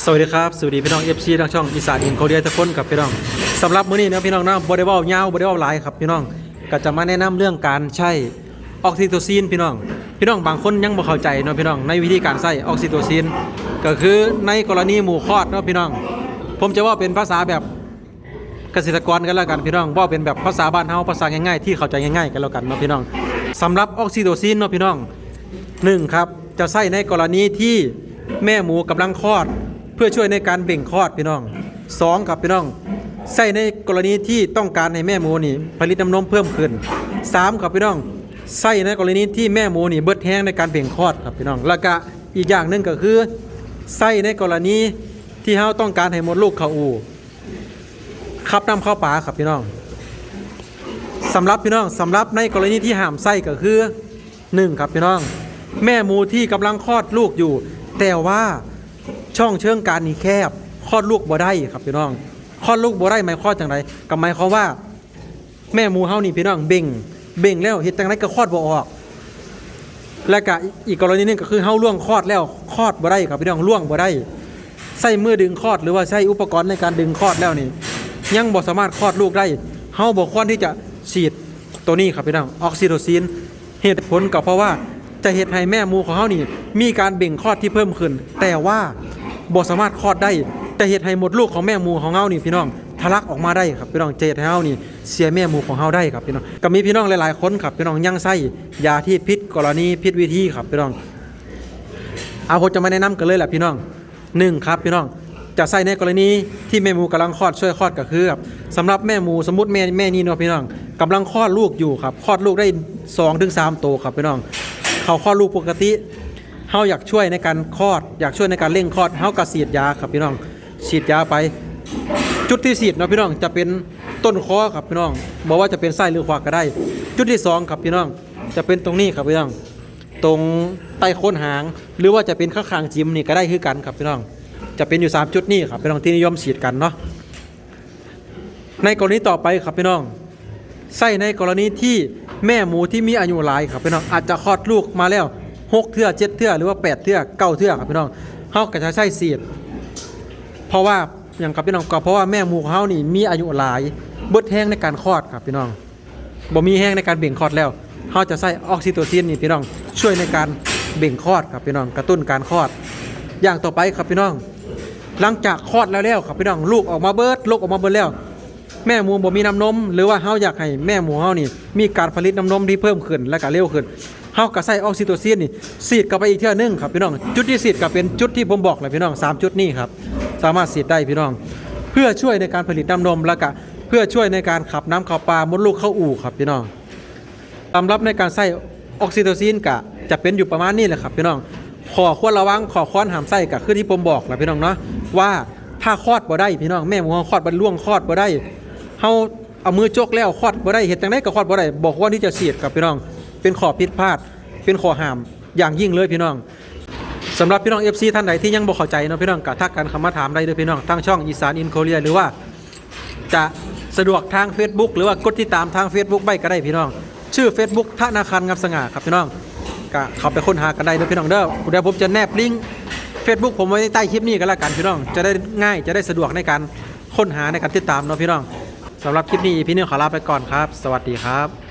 สวัสดีครับ สวัสดีพี่น้อง FC ทางช่องอีสานอินโคเดียทุกคนกับพี่น้องสำหรับมื้อนี้นะพี่น้องนะบริวารยาวบริวารหลายครับพี่น้องก็จะมาแนะนำเรื่องการใช้ออกซิโทซินพี่น้อง พี่น้องบางคนยังบ่เข้าใจเนาะพี่น้องในวิธีการใช้ออกซิโทซินก็คือในกรณีหมู่คลอดเนาะพี่น้อง ผมจะว่าเป็นภาษาแบบเกษตรกรกันแล้วกันพี่น้องว่าเป็นแบบภาษาบ้านเฮาภาษาง่ายๆที่เข้าใจง่ายๆกันแล้วกันเนาะพี่น้องสำหรับออกซิโทซินเนาะพี่น้องหนึ่งครับจะใส่ในกรณีที่แม่หมูกำลังคลอด เพื่อช่วยในการเบ่งคลอดพี่น้องสองครับพี่น้องใส่ในกรณีที่ต้องการให้แม่หมูนี่ผลิตน้ำนมเพิ่มขึ้นสามครับพี่น้องใส่ในกรณีที่แม่หมูนี่เบิดแห้งในการเบ่งคลอดครับพี่น้องแล้วก็อีกอย่างหนึ่งก็คือใส่ในกรณีที่เราต้องการให้มดลูกเขาอูขับน้ำเข้าป่าครับพี่น้องสำหรับพี่น้องสำหรับในกรณีที่ห้ามไส้ก็คือหนึ่งครับพี่น้อง แม่หมูที่กำลังคลอดลูกอยู่ แต่ว่า ช่องเชิงการนี่แคบคลอดลูกบ่ได้ครับพี่น้องคลอดลูกบ่ได้หมายคลอดจังไรก็หมายความว่า แม่หมูเฮานี่พี่น้องเบ่งเบ่งแล้วเฮ็ดจังไรก็คลอดบ่ออก และก็อีกกรณีหนึงก็คือเฮาล่วงคลอดแล้วคลอดบ่ได้ครับพี่น้องล่วงบ่ได้ใส่มือดึงคลอดหรือว่าใช้อุปกรณ์ในการดึงคลอดแล้วนี่ ยังบ่สามารถคลอดลูกได้เฮาบ่ควรที่จะฉีดตัวนี้ครับพี่น้องออกซิโทซินเหตุผลก็เพราะว่าจะเฮ็ดให้แม่หมูของเฮานี่ มีการเบ่งคลอดที่เพิ่มขึ้น แต่ว่า บ่สามารถคลอดได้จะเฮ็ดให้หมดลูกของแม่หมูของเฮานี่พี่น้องทะลักออกมาได้ครับพี่น้องจะเฮ็ดให้เฮานี่เสียแม่หมูของเฮาได้ครับพี่น้องก็มีพี่น้องหลายๆคนครับพี่น้องยังใส่ยาที่พิษกรณีพิษวิธีครับพี่น้องเอาผมจะมาแนะนำกันเลยแหละพี่น้องหนึ่งครับพี่น้องจะใส่ในกรณีที่แม่หมูกำลังคลอดช่วยคลอดก็คือครับสำหรับแม่หมูสมมติแม่แม่นี่เนาะพี่น้องกำลังคลอดลูกอยู่ครับคลอดลูกได้2อถึงสโตวครับพี่น้องเขาคลอดลูกปกติ เฮาอยากช่วยในการคลอด อยากช่วยในการเร่งคลอดเฮาก็ฉีดยาครับพี่น้องฉีดยาไป จุดที่ฉีดเนาะพี่น้องจะเป็นต้นคอครับพี่น้องบอกว่าจะเป็นไส้หรือขวาก็ได้ จุดที่สองครับพี่น้องจะเป็นตรงนี้ครับพี่น้อง ตรงใต้โคนหาง หรือว่าจะเป็นข้างคางจิมนี่ก็ได้คือกันครับพี่น้อง จะเป็นอยู่ 3 จุดนี้ครับพี่น้องที่นิยมฉีดกันเนาะในกรณีต่อไปครับพี่น้องใส่ในกรณีที่แม่หมูที่มีอายุหลายครับพี่น้องอาจจะคลอดลูกมาแล้ว 6เทื่อ7เทื่อหรือว่า8เทื่อ9เทื่อครับพี่น้องเฮาก็จะใช้ฉีดเพราะว่าอย่างกับพี่น้องก็เพราะว่าแม่หมูของเฮานี่มีอายุหลายเบิดแห้งในการคลอดครับพี่น้องบ่มีแห้งในการเบ่งคลอดแล้วเฮาจะใส่ออกซิโตซินนี่พี่น้องช่วยในการเบ่งคลอดครับพี่น้องกระตุ้นการคลอด อย่างต่อไปครับพี่น้อง หลังจากคลอดแล้วแล้วครับพี่น้องลูกออกมาเบิดลูกออกมาเบิดแล้ว แม่หมูบ่มีน้ำนม หรือว่าเฮาอยากให้แม่หมูเฮานี่ มีการผลิตน้ำนมที่เพิ่มขึ้นและก็เร็วขึ้นเฮาก็ใส่ออกซิโตซินนี่ฉีดกลับไปอีกเทื่อนึงครับพี่น้อง จุดที่ฉีดก็เป็นจุดที่ผมบอกเลยพี่น้องสามจุดนี้ครับสามารถฉีดได้พี่น้อง เพื่อช่วยในการผลิตน้ำนมแล้วก็เพื่อช่วยในการขับน้ำเข้าปลามดลูกเข้าอู่ครับพี่น้องสำหรับในการใส่ออกซิโตซินก็จะเป็นอยู่ประมาณนี้แหละครับพี่น้องขอควรระวังขอค้อนหามไส้กับคือที่ผมบอกแหละพี่น้องเนาะว่าถ้าคลอดบ่ได้พี่น้องแม่หมูคลอดบ่ล่วงคลอดบ่ได้ เฮาเอามือจกแล้วคอดบ่ได้เฮ็ดจังไดก็คอดบ่ได้บอกว่าที่จะเสียดกับพี่น้อง เป็นข้อผิดพลาด เป็นข้อห้ามอย่างยิ่งเลยพี่น้องสำหรับพี่น้อง FC ท่านใดที่ยังบ่เข้าใจเนาะพี่น้องก็ทักกันเข้ามาถามได้เด้อพี่น้องทางช่องอีสานอินโคเรียหรือว่าจะสะดวกทาง Facebook หรือว่ากดติดตามทาง Facebook ไปก็ได้พี่น้อง ชื่อ Facebook ธนาคารงามสง่าครับพี่น้องก็เข้าไปค้นหากันได้เด้อพี่น้องเด้อเดี๋ยวผมจะแนบลิงก์ Facebook ผมไว้ใต้คลิปนี้ก็แล้วกันพี่น้องจะได้ง่ายจะได้สะดวกในการค้นหาในการติดตามเนาะพี่น้อง สำหรับคลิปนี้พี่นึงขอลาไปก่อนครับ สวัสดีครับ